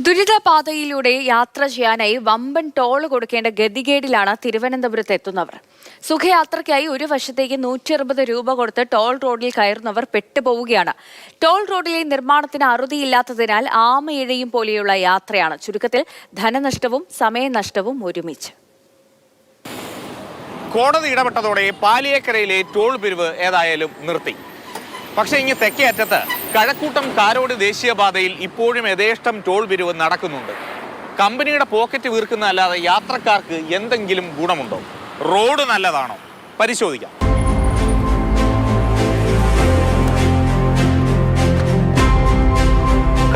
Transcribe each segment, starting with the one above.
ദുരിതപാതയിലൂടെ യാത്ര ചെയ്യാനായി വമ്പൻ ടോൾ കൊടുക്കേണ്ട ഗതികേടിലാണ് തിരുവനന്തപുരത്ത് എത്തുന്നവർ. സുഖയാത്രയ്ക്കായി ഒരു വശത്തേക്ക് നൂറ്റി അറുപത് രൂപ കൊടുത്ത് ടോൾ റോഡിൽ കയറുന്നവർ പെട്ടുപോവുകയാണ്. ടോൾ റോഡിലെ നിർമ്മാണത്തിന് അറുതിയില്ലാത്തതിനാൽ ആമയിഴയും പോലെയുള്ള യാത്രയാണ് ചുരുക്കത്തിൽ ധനനഷ്ടവും സമയനഷ്ടവും ഒരുമിച്ച്. കോടതി ഇടപെട്ടതോടെ പാലിയേക്കരയിലെ ടോൾ പിരിവ് ഏതായാലും നിർത്തി. പക്ഷേ ഇനി തെക്കേ അറ്റത്ത് കഴക്കൂട്ടം കാരോട് ദേശീയപാതയിൽ ഇപ്പോഴും യഥേഷ്ടം ടോൾ പിരിവ് നടക്കുന്നുണ്ട്. കമ്പനിയുടെ പോക്കറ്റ് വീർക്കുന്ന അല്ലാതെ യാത്രക്കാർക്ക് എന്തെങ്കിലും ഗുണമുണ്ടോ? റോഡ് നല്ലതാണോ? പരിശോധിക്കാം.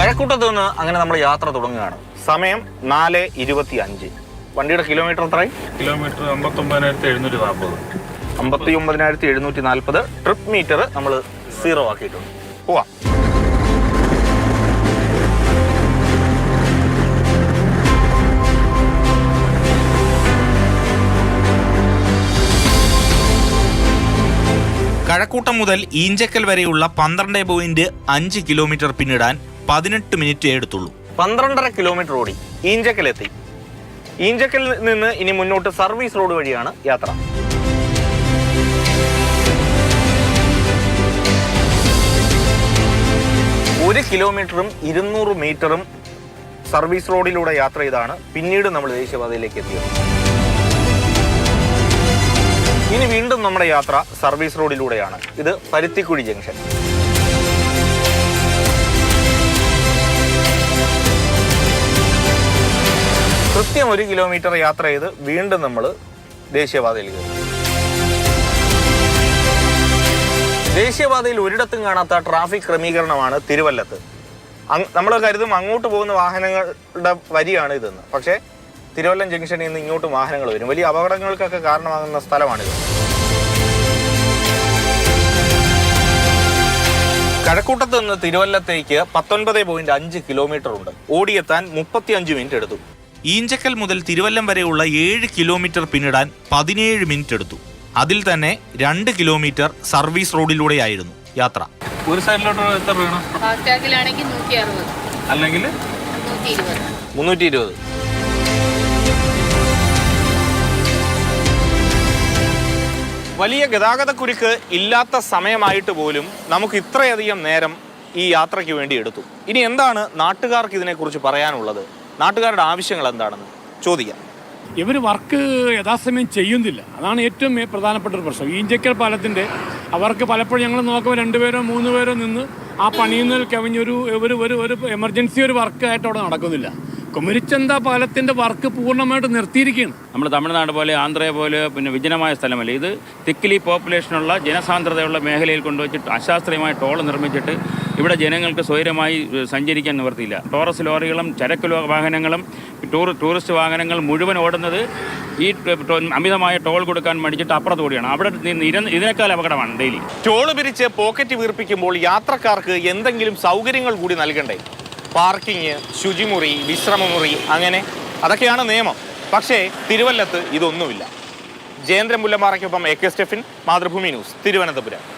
കഴക്കൂട്ടത്ത് നിന്ന് അങ്ങനെ നമ്മൾ യാത്ര തുടങ്ങുകയാണ്. സമയം നാല് ഇരുപത്തി അഞ്ച് വണ്ടിയുടെ കിലോമീറ്റർ എത്രയും കിലോമീറ്റർ അമ്പത്തൊമ്പതിനായിരത്തി എഴുന്നൂറ്റി നാൽപ്പത്. അമ്പത്തി ഒമ്പതിനായിരത്തി എഴുന്നൂറ്റി നാൽപ്പത്. ട്രിപ്പ് മീറ്റർ നമ്മൾ സീറോ ആക്കിയിട്ടുണ്ട്. പോവാം. കഴക്കൂട്ടം മുതൽ ഈഞ്ചക്കൽ വരെയുള്ള പന്ത്രണ്ട് പോയിന്റ് അഞ്ച് കിലോമീറ്റർ പിന്നിടാൻ പതിനെട്ട് മിനിറ്റ് എടുത്തുള്ളൂ. പന്ത്രണ്ടര കിലോമീറ്റർ ഓടി ഈഞ്ചക്കലെത്തി. ഈഞ്ചക്കലിൽ നിന്ന് ഇനി മുന്നോട്ട് സർവീസ് റോഡ് വഴിയാണ് യാത്ര. ഒരു കിലോമീറ്ററും ഇരുന്നൂറ് മീറ്ററും സർവീസ് റോഡിലൂടെ യാത്ര ചെയ്താണ് പിന്നീട് നമ്മൾ ദേശീയപാതയിലേക്ക് എത്തിയത്. ഇനി വീണ്ടും നമ്മുടെ യാത്ര സർവീസ് റോഡിലൂടെയാണ്. ഇത് പരുത്തിക്കുഴി ജംഗ്ഷൻ. കൃത്യം ഒരു കിലോമീറ്റർ യാത്ര ചെയ്ത് വീണ്ടും നമ്മൾ ദേശീയപാതയിൽ കയറി ദേശീയപാതയിൽ ഒരിടത്തും കാണാത്ത ട്രാഫിക് ക്രമീകരണമാണ് തിരുവല്ലത്ത്. നമ്മൾ കരുതും അങ്ങോട്ട് പോകുന്ന വാഹനങ്ങളുടെ വരിയാണ് ഇതെന്ന്. പക്ഷേ തിരുവല്ലം ജംഗ്ഷനിൽ നിന്ന് ഇങ്ങോട്ട് വാഹനങ്ങൾ വരും. വലിയ അപകടങ്ങൾക്കൊക്കെ കാരണമാകുന്ന സ്ഥലമാണിത്. കഴക്കൂട്ടത്ത് നിന്ന് തിരുവല്ലത്തേക്ക് പത്തൊൻപത് പോയിന്റ് അഞ്ച് കിലോമീറ്റർ ഉണ്ട്. ഓടിയെത്താൻ മുപ്പത്തിയഞ്ച് മിനിറ്റ് എടുത്തു. ഈഞ്ചക്കൽ മുതൽ തിരുവല്ലം വരെയുള്ള ഏഴ് കിലോമീറ്റർ പിന്നിടാൻ പതിനേഴ് മിനിറ്റ് എടുത്തു. അതിൽ തന്നെ രണ്ട് കിലോമീറ്റർ സർവീസ് റോഡിലൂടെയായിരുന്നു യാത്ര. ഒരു സൈഡിലോട്ട് എത്ര വേണം? അല്ലെങ്കിൽ? മുന്നൂറ്റി ഇരുപത് വലിയ ഗതാഗതക്കുരുക്ക് ഇല്ലാത്ത സമയമായിട്ട് പോലും നമുക്ക് ഇത്രയധികം നേരം ഈ യാത്രയ്ക്ക് വേണ്ടി എടുത്തു. ഇനി എന്താണ് നാട്ടുകാർക്ക് ഇതിനെക്കുറിച്ച് പറയാനുള്ളത്? നാട്ടുകാരുടെ ആവശ്യങ്ങൾ എന്താണെന്ന്? ചോദിക്കാം. ഇവർ വർക്ക് യഥാസമയം ചെയ്യുന്നില്ല. അതാണ് ഏറ്റവും പ്രധാനപ്പെട്ട ഒരു പ്രശ്നം. ഈഞ്ചക്കൽ പാലത്തിന്റെ അവർക്ക് പലപ്പോഴും ഞങ്ങൾ നോക്കുമ്പോൾ രണ്ടുപേരോ മൂന്ന് പേരോ നിന്ന് ആ പണിയുന്നതിൽ കവിഞ്ഞൊരു ഒരു ഒരു എമർജൻസി ഒരു വർക്കായിട്ട് അവിടെ നടക്കുന്നില്ല. കുമരിച്ചന്ത പാലത്തിന്റെ വർക്ക് പൂർണമായിട്ട് നിർത്തിയിരിക്കുകയാണ്. നമ്മൾ തമിഴ്നാട് പോലെ ആന്ധ്രയെ പോലെ പിന്നെ വിജനമായ സ്ഥലമല്ല? ഇത് തിക്കിലി പോപ്പുലേഷനുള്ള ജനസാന്ദ്രതയുള്ള മേഖലയിൽ കൊണ്ടുവച്ചിട്ട് അശാസ്ത്രീയമായ ടോൾ നിർമ്മിച്ചിട്ട് ഇവിടെ ജനങ്ങൾക്ക് സ്വൈരമായി സഞ്ചരിക്കാൻ നിവർത്തിയില്ല. ടോറസ് ലോറികളും ചരക്ക് വാഹനങ്ങളും ടൂർ ടൂറിസ്റ്റ് വാഹനങ്ങൾ മുഴുവൻ ഓടുന്നത് ഈ അമിതമായ ടോൾ കൊടുക്കാൻ മടിച്ചിട്ട് അപ്പുറത്ത് കൂടിയാണ് അവിടെ ഇതിനേക്കാൾ അപകടമാണ് ഡെയിലി. ടോൾ പിരിച്ച് പോക്കറ്റ് വീർപ്പിക്കുമ്പോൾ യാത്രക്കാർക്ക് എന്തെങ്കിലും സൗകര്യങ്ങൾ കൂടി നൽകണ്ടേ? പാർക്കിംഗ് ശുചിമുറി വിശ്രമമുറി അങ്ങനെ അതൊക്കെയാണ് നിയമം. പക്ഷേ തിരുവല്ലത്ത് ഇതൊന്നുമില്ല. Jayendran മുല്ലമാറയ്ക്കൊപ്പം A K Stephin Mathrubhumi news Thiruvananthapuram.